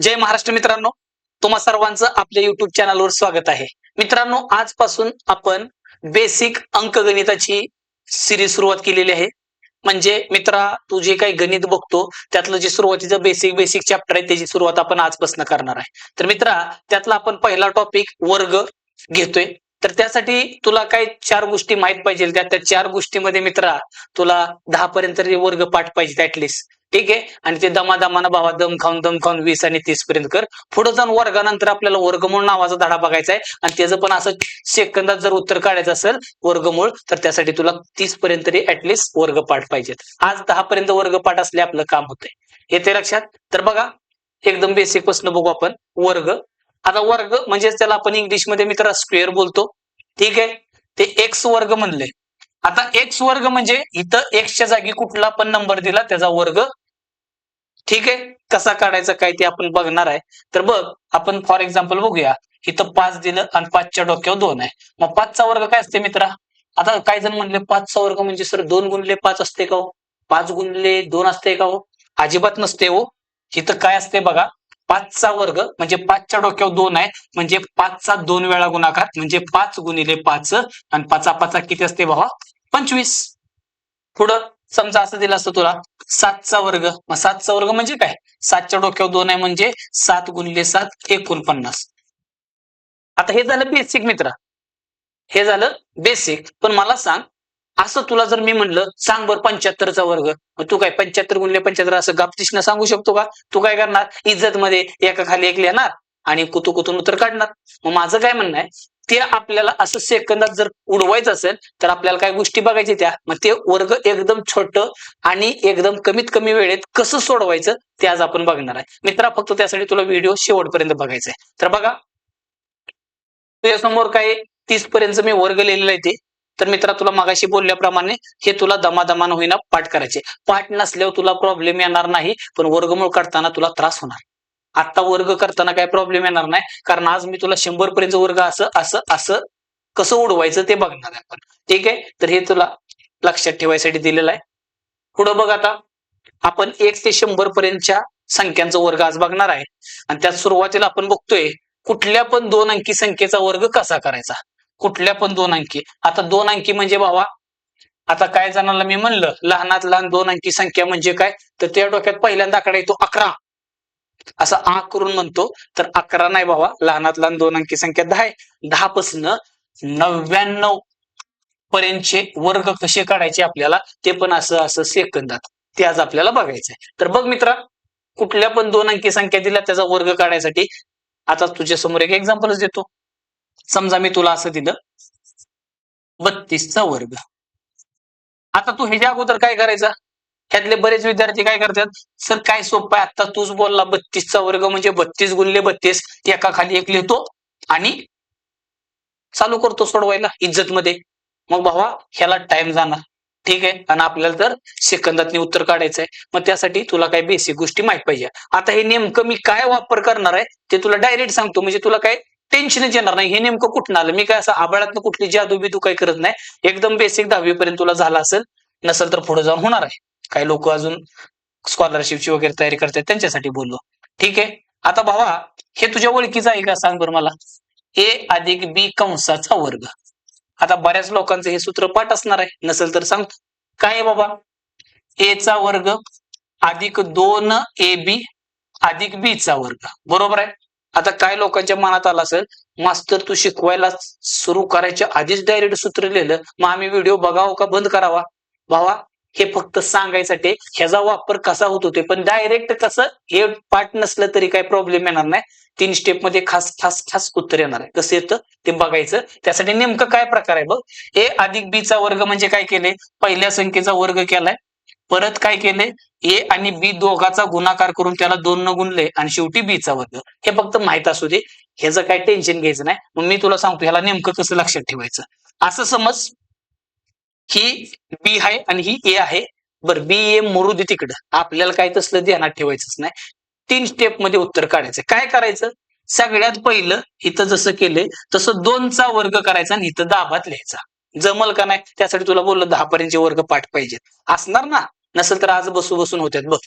जय महाराष्ट्र मित्रांनो. तुम्हा सर्वांचं आपल्या युट्यूब चॅनलवर स्वागत आहे. मित्रांनो आजपासून आपण बेसिक अंकगणिताची सिरीज सुरुवात केलेली आहे. म्हणजे मित्रा तू जे काही गणित बघतो त्यातलं जे सुरुवातीचं बेसिक बेसिक चॅप्टर आहे त्याची सुरुवात आपण आजपासून करणार आहे. तर मित्रा त्यातला आपण पहिला टॉपिक वर्ग घेतोय. तर त्यासाठी तुला काय चार गोष्टी माहीत पाहिजे? त्या त्या चार गोष्टीमध्ये मित्रा तुला दहा पर्यंत वर्ग पाठ पाहिजे ऍटलिस्ट ठीक आहे? आणि ते दमादमानं भावा दम खाऊन दम खाऊन वीस आणि तीस पर्यंत कर. पुढे जाऊन वर्गानंतर आपल्याला वर्गमूळ नावाचा धडा बघायचा आहे. आणि त्याचं पण असं सेकंदात जर उत्तर काढायचं असेल वर्गमूळ तर त्यासाठी तुला तीस पर्यंत तरी ऍटलिस्ट वर्ग पाठ पाहिजेत. आज दहा पर्यंत वर्ग पाठ असले आपलं काम होतंय. येते लक्षात? तर बघा एकदम बेसिकपासून बघू आपण. वर्ग. आता वर्ग म्हणजे त्याला आपण इंग्लिशमध्ये मित्र स्क्वेअर बोलतो. ठीक आहे? ते एक्स वर्ग म्हणले आता एक्स वर्ग म्हणजे इथं एक्सच्या जागी कुठला पण नंबर दिला त्याचा वर्ग ठीक आहे? कसा काढायचा काय ते आपण बघणार आहे. तर बघ आपण फॉर एक्झाम्पल बघूया. इथं पाच दिलं आणि पाचच्या डोक्यावर दोन आहे. मग पाचचा वर्ग काय असते मित्रा? आता काही जण म्हणले पाचचा वर्ग म्हणजे सर दोन गुणले पाच असते का हो? पाच गुणले दोन असते का हो? अजिबात नसते हो. इथं काय असते बघा. पाचचा वर्ग म्हणजे पाचच्या डोक्यावर दोन आहे म्हणजे पाचचा दोन वेळा गुणाकार म्हणजे पाच गुणिले पाच आणि पाचा पाचा किती असते भावा? पंचवीस. पुढं समजा असं दिलं असतं तुला सातचा वर्ग. मग सातचा वर्ग म्हणजे काय? सातच्या डोक्यावर दोन आहे म्हणजे सात गुणिले सात एकोणपन्नास. आता हे झालं बेसिक मित्र. हे झालं बेसिक पण मला सांग असं तुला जर मी म्हणलं सांग बरं पंच्याहत्तरचा वर्ग. मग तू काय पंच्याहत्तर गुणले पंच्याहत्तर असं गापतीशनं सांगू शकतो का? तू काय करणार? इज्जत मध्ये एका खाली एक लिहिणार आणि कुतू कुतून उत्तर काढणार. मग माझं काय म्हणणं आहे ते आपल्याला असं सेकंदात जर उडवायचं असेल तर आपल्याला काय गोष्टी बघायच्या त्या? मग ते वर्ग एकदम छोट आणि एकदम कमीत कमी वेळेत कसं सोडवायचं ते आज आपण बघणार आहे. मित्रा फक्त त्यासाठी तुला व्हिडिओ शेवटपर्यंत बघायचा आहे. तर बघा तुझ्यासमोर काय तीस पर्यंत मी वर्ग लिहिलेला आहे ते. तर मित्रा तुला मागाशी बोलल्याप्रमाणे हे तुला दमादमान होईना पाठ करायचे. पाठ नसल्यावर तुला प्रॉब्लेम येणार नाही पण वर्गमूळ काढताना तुला त्रास होणार. आता वर्ग करताना काय प्रॉब्लेम येणार नाही कारण आज मी तुला शंभर पर्यंत वर्ग असं असं असं कसं उडवायचं ते बघणार आहे आपण. ठीक आहे? तर हे तुला लक्षात ठेवायसाठी दिलेलं आहे. पुढं बघ आता. आपण एक ते शंभर पर्यंतच्या संख्यांचा वर्ग आज बघणार आहे. आणि त्यात सुरुवातीला आपण बघतोय कुठल्या पण दोन अंकी संख्येचा वर्ग कसा करायचा? कुठल्या पण दोन अंकी. आता दोन अंकी म्हणजे भावा आता काय जणांना मी म्हणलं लहानात लहान दोन अंकी संख्या म्हणजे काय? तर त्या डोक्यात पहिल्यांदा आकडा येतो अकरा. असं आ करून म्हणतो तर अकरा नाही भावा लहानात लहान दोन अंकी संख्या दहा आहे. दहा पासन नव्याण्णव पर्यंतचे वर्ग कसे काढायचे आपल्याला ते पण असं असं सेकंदात. ते आज आपल्याला बघायचंय. तर बघ मित्रा कुठल्या पण दोन अंकी संख्या दिल्या त्याचा वर्ग काढायसाठी आता तुझ्या समोर एक एक्झाम्पलच देतो. समजा मी तुला असं दिलं बत्तीसचा वर्ग. आता तू ह्याच्या अगोदर काय करायचा? ह्यातले बरेच विद्यार्थी काय करतात? सर काय सोपं आहे? आता तूच बोलला बत्तीसचा वर्ग म्हणजे बत्तीस गुणले बत्तीस एका खाली एक लिहितो आणि चालू करतो सोडवायला इज्जत मध्ये मग भावा ह्याला टाइम जाणार. ठीक आहे? आणि आपल्याला तर सेकंदात उत्तर काढायचं आहे मग त्यासाठी तुला काही बेसिक गोष्टी माहीत पाहिजे. आता हे नेमकं मी काय वापर करणार आहे ते तुला डायरेक्ट सांगतो. म्हणजे तुला काय टेन्शनच येणार नाही. हे नेमकं कुठून आलं? मी काय असं आबाळातनं कुठली जादू बिदू काही करत नाही. एकदम बेसिक दहावी पर्यंत तुला झाला असेल नसेल तर पुढे जाऊन होणार आहे. काही लोक अजून स्कॉलरशिपची वगैरे तयारी करतात त्यांच्यासाठी बोललो. ठीक आहे? आता भावा हे तुझ्या ओळखीचं आहे का? सांग बरं मला. ए अधिक बी कंसाचा वर्ग. आता बऱ्याच लोकांचं हे सूत्र पाठ असणार आहे. नसेल तर सांगतो. काय आहे बाबा? ए चा वर्ग अधिक दोन ए बी अधिक बी चा वर्ग. बरोबर आहे? आता काय लोकांच्या मनात आलं असेल मास्तर तू शिकवायला सुरू करायच्या आधीच डायरेक्ट सूत्र लिहिलं मग आम्ही व्हिडिओ बघावं का बंद करावा? भावा हे फक्त सांगायसाठी ह्याचा वापर कसा होत होते पण डायरेक्ट कसं हे पाठ नसलं तरी काही प्रॉब्लेम येणार नाही. तीन स्टेपमध्ये खास खास खास उत्तर येणार आहे. कसं येतं? ते बघायचं. त्यासाठी नेमकं काय प्रकार आहे बघ? ए अधिक बी चा वर्ग म्हणजे काय केले पहिल्या संख्येचा वर्ग केलाय. परत काय केले? ए आणि बी दोघाचा गुणाकार करून त्याला दोन न गुणले आणि शेवटी बीचा वर्ग. हे फक्त माहीत असू दे. ह्याचं काय टेन्शन घ्यायचं नाही. मग मी तुला सांगतो ह्याला नेमकं कसं लक्षात ठेवायचं? असं समज ही बी आहे आणि ही ए आहे. बरं बी ए मरू दे तिकडं. आपल्याला काय तसलं ध्यानात ठेवायचंच नाही. तीन स्टेपमध्ये उत्तर काढायचं. काय करायचं? सगळ्यात पहिलं इथं जसं केलंय तसं दोनचा वर्ग करायचा आणि इथं दाबात लिहायचा. जमल का नाही? त्यासाठी तुला बोललं दहा पर्यंतचे वर्ग पाठ पाहिजेत. असणार ना? नसेल तर आज बसू बसून होत्यात बघ.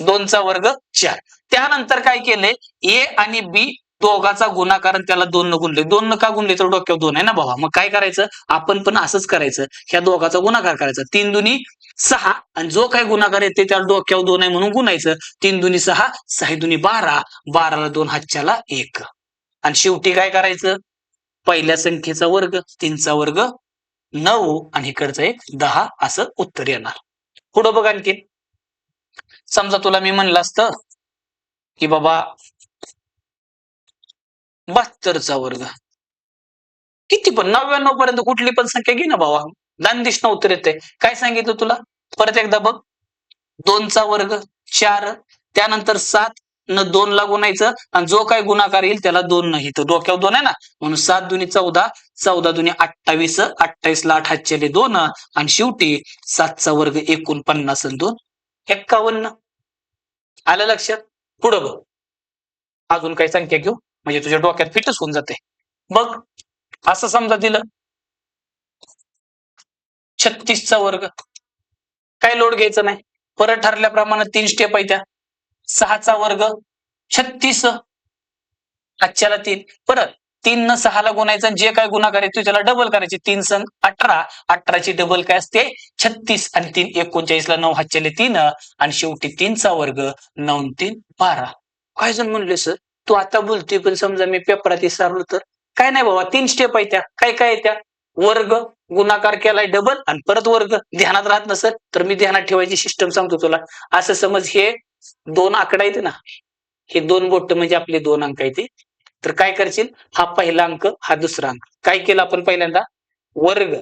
दोनचा वर्ग चार. त्यानंतर काय केले ए आणि बी दोघाचा गुणाकार त्याला दोन न गुणले. दोन न का गुणले? तर डोक्यावर दोन आहे ना बाबा मग काय करायचं? आपण पण असंच करायचं. ह्या दोघाचा गुणाकार करायचा. तीन दुनी सहा. आणि जो काय गुणाकार येते त्याला डोक्यावर दोन आहे म्हणून गुणायचं. तीन दुनी सहा सहा दुनी बारा. बाराला दोन हातच्याला एक. आणि शेवटी काय करायचं? पहिल्या संख्येचा वर्ग तीनचा वर्ग नऊ. आणि इकडचं एक दहा असं उत्तर येणार. पुढं बघ आणखी. समजा तुला मी म्हणलं असतं की बाबा बहात्तरचा वर्ग. किती पण नव्याण्णव पर्यंत कुठली पण संख्या घे ना बाबा दानदिश उत्तर येते काय सांगितलं तुला? परत एकदा बघ. दोनचा वर्ग चार. त्यानंतर सात. न दोन ला गुणायचं आणि जो काय गुणाकार येईल त्याला दोन नाही तर डोक्यावर दोन आहे ना? म्हणून सात दुनी चौदा चौदा दुनी अठ्ठावीस अठ्ठावीस ला आठ दोन आणि शेवटी सातचा वर्ग एकूण पन्नास आणि दोन एक्कावन्न. आलं लक्षात? पुढं बघ. अजून काही संख्या घेऊ. म्हणजे तुझ्या डोक्यात फिटच होऊन जाते. बघ असं समजा दिलं. छत्तीसचा वर्ग. काय लोड घ्यायचं नाही. परत ठरल्याप्रमाणे तीन स्टेप आहे त्या. सहाचा वर्ग छत्तीस. आजच्याला तीन. परत तीन न सहाला गुणायचं आणि जे काय गुणाकार आहे त्याला डबल करायचे. तीन सण अठरा. अठराची डबल काय असते? छत्तीस. आणि तीन एकोणचाळीस ला नऊ. हातच्याले तीन. आणि शेवटी तीनचा वर्ग नऊ तीन बारा. काय जण म्हणले सर तू आता बोलतोय पण समजा मी पेपरात विसरलो तर? काय नाही बाबा तीन स्टेप आहे त्या. काय काय त्या? वर्ग गुणाकार केलाय डबल आणि परत वर्ग. ध्यानात राहत नसत तर मी ध्यानात ठेवायची सिस्टम सांगतो तुला. असं समज हे दोन आकडा येते ना. हे दोन बोट म्हणजे आपले दोन अंक येते. तर काय करशील? हा पहिला अंक हा दुसरा अंक. काय केलं आपण पहिल्यांदा? वर्ग.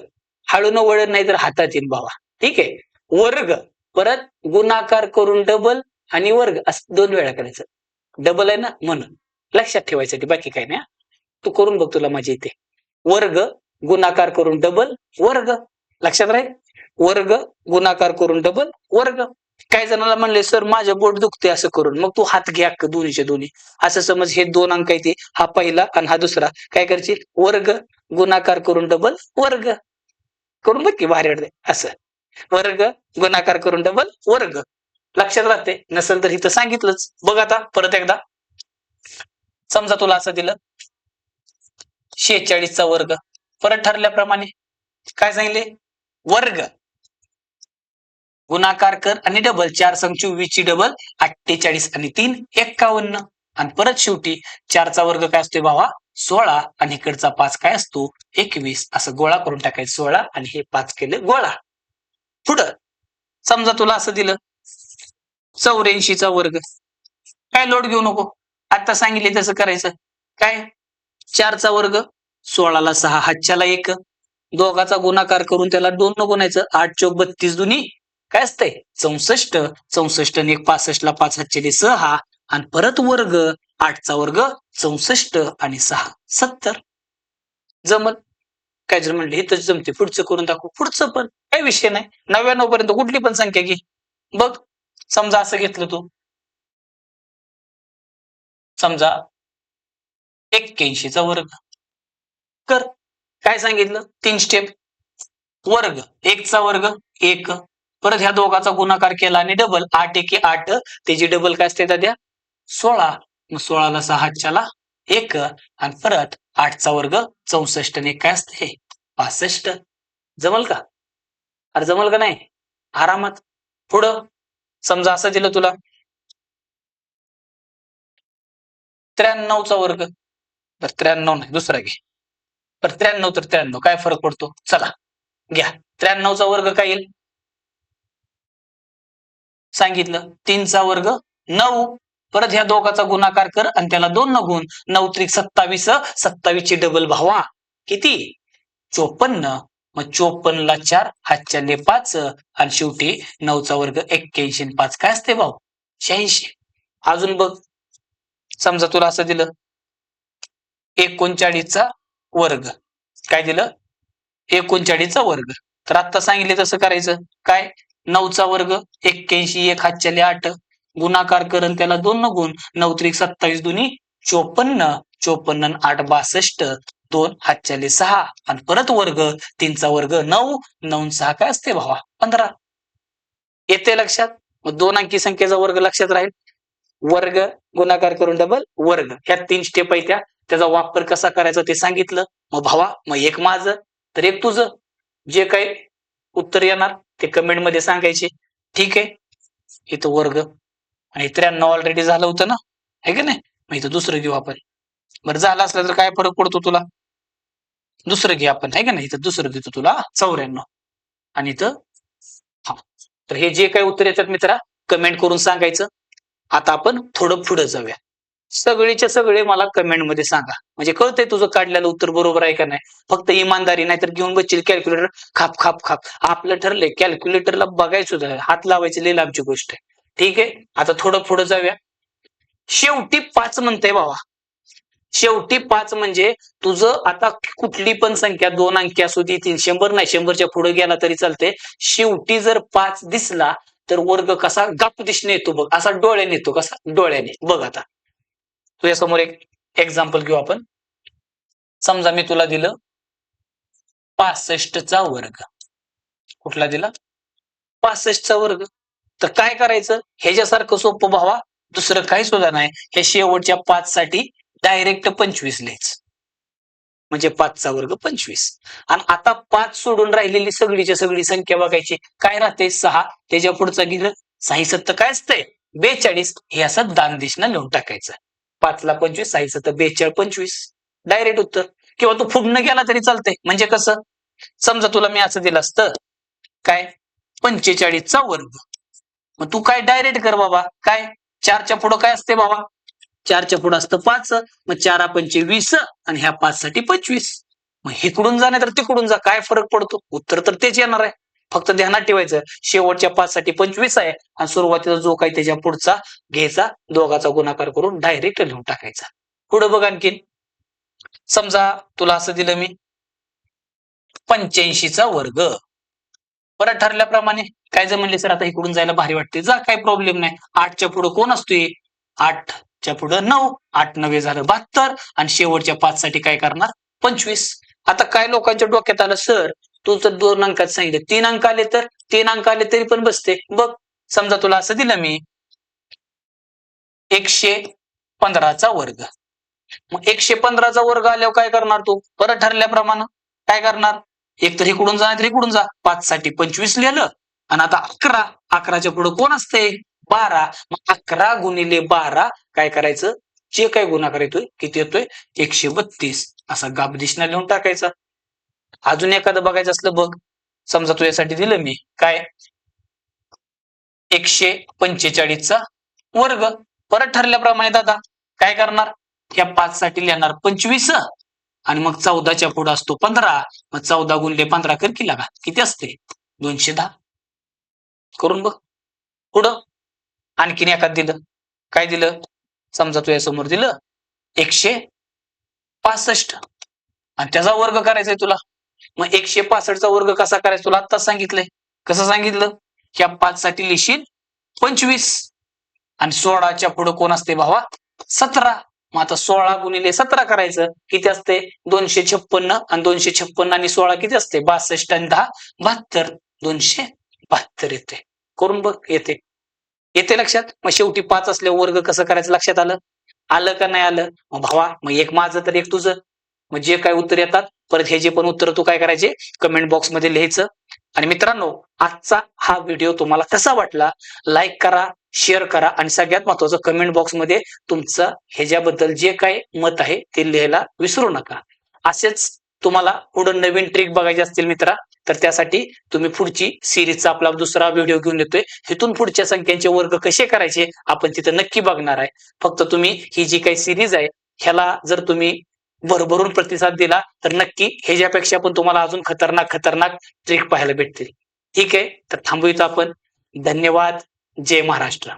हळून वळण नाही तर हातात येईल बाबा. ठीक आहे? वर्ग. परत गुणाकार करून डबल आणि वर्ग. असं दोन वेळा करायचं. डबल आहे ना? म्हणून. लक्षात ठेवायसाठी. बाकी काय नाही तू करून बघ तुला माझी इथे वर्ग. गुणाकार करून डबल वर्ग. लक्षात राहील? वर्ग. गुणाकार करून डबल वर्ग. काही जणांना म्हणले सर माझं बोट दुखते असं करून. मग तू हात घ्या दोन्हीचे दोन्ही. असं समज हे दोन अंक येते हा. पहिला आणि हा दुसरा. काय करशील? वर्ग गुणाकार करून डबल वर्ग. करून बघ की भारी वाटते असं. वर्ग गुणाकार करून डबल वर्ग. लक्षात राहते नसेल तर इथं सांगितलंच. बघ आता परत एकदा. समजा तुला असं दिलं. शेहेचाळीसचा वर्ग. परत ठरल्याप्रमाणे. काय सांगितले? वर्ग. गुणाकार कर आणि डबल चार संग चोवीस ची डबल अठ्ठेचाळीस आणि तीन एक्कावन्न. आणि परत शेवटी चारचा वर्ग काय असतोय भावा? सोळा. आणि इकडचा पाच काय असतो? एकवीस. असं गोळा करून टाकायचं सोळा आणि हे पाच केले गोळा. पुढं. समजा तुला असं दिलं. चौऱ्याऐंशीचा वर्ग. काय लोड घेऊ नको. आता सांगितले तसं करायचं. काय? चारचा वर्ग. सोळाला सहा हातच्याला एक. दोघाचा गुणाकार करून त्याला दोन न गुणायचं आठ चौक बत्तीस दुनी काय असतंय? चौसष्ट चौसष्ट आणि एक पासष्ट ला पाच हातच्याले सहा आणि परत वर्ग आठचा वर्ग चौसष्ट आणि सहा. सत्तर. जमल? काय जर म्हणले हे तर जमते पुढचं करून दाखवू. पुढचं पण काही विषय नाही. नव्याण्णव पर्यंत कुठली पण संख्या घे. बघ. समजा असं घेतलं तू. समजा एक्क्याऐंशीचा वर्ग. कर. काय सांगितलं? तीन स्टेप वर्ग. एकचा वर्ग एक. परत ह्या दोघाचा गुणाकार केला आणि डबल आठ एके आठ. त्याची डबल काय असते द्या सोळा. मग सोळाला सहा हातच्याला एक. आणि परत आठचा वर्ग चौसष्ट. आणि काय असते? पासष्ट. जमल का? अरे जमल का नाही? आरामात. पुढं. समजा असं दिलं तुला. त्र्याण्णवचा वर्ग. तर त्र्याण्णव नाही दुसरा घे. तर त्र्याण्णव तर त्र्याण्णव. काय फरक पडतो? चला. घ्या. त्र्याण्णवचा वर्ग काय येईल? सांगितलं. तीनचा वर्ग नऊ. परत ह्या दोघाचा गुणाकार कर आणि त्याला दोन न गुण. नऊ त्रिक सत्तावीस सत्तावीस ची डबल भावा. किती? चोपन्न. मग चोपन्नला चार हातच्याले पाच आणि शेवटी नऊचा वर्ग एक्क्याऐंशी पाच. काय असते भाऊ? शहाऐंशी. अजून बघ. समजा तुला असं दिलं. एकोणचाळीसचा वर्ग. काय दिलं? एकोणचाळीसचा वर्ग. तर आता सांगितले तसं करायचं. काय? नऊचा वर्ग एक्क्याऐंशी एक हातच्याले आठ. गुणाकार करून त्याला दोन न गुण. नऊ त्रिक सत्तावीस दोन्ही चोपन्न. चोपन्न आठ बासष्ट. दोन हातच्याले सहा. आणि परत वर्ग तीनचा वर्ग नऊ. नऊ सहा काय असते भावा? पंधरा. येते लक्षात? मग दोन अंकी संख्येचा वर्ग लक्षात राहील. वर्ग गुणाकार करून डबल वर्ग. ह्या तीन स्टेप आहेत त्या. त्याचा वापर कसा करायचा ते सांगितलं. मग भावा मग एक माझं तर एक तुझं. जे काही उत्तर येणार. ते कमेंटमध्ये सांगायचे. ठीक आहे. इथं वर्ग. आणि त्र्याण्णव ऑलरेडी झालं होतं ना? आहे का नाही? मग इथं दुसरं घेऊ आपण. बरं झालं असलं तर काय फरक पडतो तुला? दुसरं घे आपण. आहे का नाही? इथं दुसरं देतो तुला. चौऱ्याण्णव. आणि इथं हा. तर हे जे काही उत्तर येतात मित्रा कमेंट करून सांगायचं. आता आपण थोडं पुढे जाऊया. सगळेच्या सगळे मला कमेंटमध्ये सांगा. म्हणजे कळतंय तुझं काढलेलं उत्तर बरोबर आहे का नाही? फक्त इमानदारी नाहीतर घेऊन बसशील कॅल्क्युलेटर खाप खाप खाप. आपलं ठरलंय कॅल्क्युलेटरला बघायचं सुद्धा. हात लावायची लई आमची गोष्ट आहे. ठीक आहे? आता थोडं पुढे जाऊया. शेवटी पाच म्हणते भावा. शेवटी पाच म्हणजे तुझं आता कुठली पण संख्या दोन अंकी असू दे तीन शंभर नाही शंभरच्या पुढे गेला तरी चालते शेवटी जर पाच दिसला तर वर्ग कसा गप दिसणे येतो बघ. असा डोळ्याने येतो कसा? डोळ्याने. बघ आता. तुझ्या समोर एक एक्झाम्पल घेऊ आपण. समजा मी तुला दिलं पासष्टचा वर्ग. कुठला दिला? पासष्टचा वर्ग. तर काय करायचं? ह्याच्यासारखं सोपं भावा. दुसरं काही सुद्धा नाही. हे शेवटच्या पाच साठी डायरेक्ट पंचवीस लिहायचं. म्हणजे पाचचा वर्ग पंचवीस. आणि आता पाच सोडून राहिलेली सगळीच्या सगळी संख्या बघायची. काय राहते? सहा. त्याच्या पुढचा गेलं साई सत्तर काय असतंय? बेचाळीस. हे असं दानदिशनं लिहून टाकायचं. पाचला पंचवीस साई तर बेचाळ पंचवीस. डायरेक्ट उत्तर. किंवा तू फुगणं गेला तरी चालतंय. म्हणजे कसं? समजा तुला मी असं दिलं असतं. काय? पंचेचाळीसचा वर्ग. मग तू काय डायरेक्ट कर बाबा? काय? चारच्या पुढं काय असते बाबा? चारच्या पुढं असतं पाच. मग चारा पंचे वीस आणि ह्या पाच साठी पंचवीस. मग इकडून जा नाही तर तिकडून जा. काय फरक पडतो? उत्तर तर तेच येणार आहे. फक्त ध्यानात ठेवायचं. शेवटच्या पाच साठी पंचवीस आहे. आणि सुरुवातीचा जो काही त्याच्या पुढचा घ्यायचा दोघाचा गुणाकार करून डायरेक्ट लिहून टाकायचा. पुढं बघ आणखीन. समजा तुला असं दिलं मी पंच्याऐंशीचा वर्ग. बरं ठरल्याप्रमाणे काय जर म्हणले सर आता इकडून जायला भारी वाटते जा काही प्रॉब्लेम नाही. आठच्या पुढं कोण असतोय? आठच्या पुढं नऊ आठ नवे झालं बहात्तर. आणि शेवटच्या पाच साठी काय करणार? पंचवीस. आता काय लोकांच्या डोक्यात आलं सर? तुझं दोन अंकात सांगितलं. तीन अंक आले तर? तीन अंक आले तरी पण बसते. बघ समजा तुला असं दिलं मी. एकशे पंधराचा वर्ग. मग एकशे पंधराचा वर्ग आल्यावर काय करणार तू? परत ठरल्याप्रमाणे. काय करणार? एक तर इकडून जा तर इकडून जा. पाच साठी पंचवीस लिहिलं. आणि आता अकरा. अकराच्या पुढे कोण असते बारा. मग अकरा गुणिले बारा. काय करायचं? जे काय गुणाकार येतोय किती येतोय? एकशे बत्तीस. असा गाब दिशना लिहून टाकायचा. अजून एखादं बघायचं असलं बघ. समजा तुझ्यासाठी दिलं मी. काय? एकशे पंचेचाळीसचा वर्ग. परत ठरल्याप्रमाणे दादा काय करणार? या पाच साठी लिहिणार पंचवीस. आणि मग चौदाच्या पुढे असतो पंधरा. मग चौदा गुणले पंधरा कर की लागा. किती असते? दोनशे दहा. करून बघ. पुढं. आणखीन एखाद दिलं. काय दिलं? समजा तुझ्या समोर दिलं. एकशे पासष्ट. आणि त्याचा वर्ग करायचा आहे तुला. मग एकशे पासष्टचा वर्ग कसा करायचा तुला आत्ताच सांगितलंय. कसं सांगितलं? ह्या पाच साठी लिहिशील पंचवीस. आणि सोळाच्या पुढे कोण असते भावा? सतरा. मग आता सोळा गुणिले सतरा करायचं. किती असते दोनशे छप्पन्न. आणि दोनशे छप्पन्न आणि सोळा किती असते बासष्ट आणि दहा. बहात्तर. दोनशे बहात्तर येते करून बघ येते येते लक्षात? मग शेवटी पाच असल्यावर वर्ग कसं करायचं लक्षात आलं? आलं का नाही आलं? मग भावा मग एक माझं तर एक तुझं. मग जे काय उत्तर येतात? परत हे जे पण उत्तर तू काय करायचे? कमेंट बॉक्समध्ये लिहायचं. आणि मित्रांनो आजचा हा व्हिडिओ तुम्हाला कसा वाटला? लाईक करा शेअर करा आणि सगळ्यात महत्वाचं कमेंट बॉक्समध्ये तुमचं ह्याच्याबद्दल जे काय मत आहे ते लिहायला विसरू नका. असेच तुम्हाला पुढे नवीन ट्रिक बघायचे असतील मित्रा तर त्यासाठी तुम्ही पुढची सिरीजचा आपला दुसरा व्हिडिओ घेऊन येतोय. तिथून पुढच्या संख्यांचे वर्ग कसे करायचे आपण तिथं नक्की बघणार आहे. फक्त तुम्ही ही जी काही सिरीज आहे ह्याला जर तुम्ही भरभरून प्रतिसाद दिला तर नक्की ह्याच्यापेक्षा पण तुम्हाला अजून खतरनाक खतरनाक ट्रिक पाहायला भेटतील. ठीक आहे? तर थांबूयात आपण. धन्यवाद. जय महाराष्ट्र.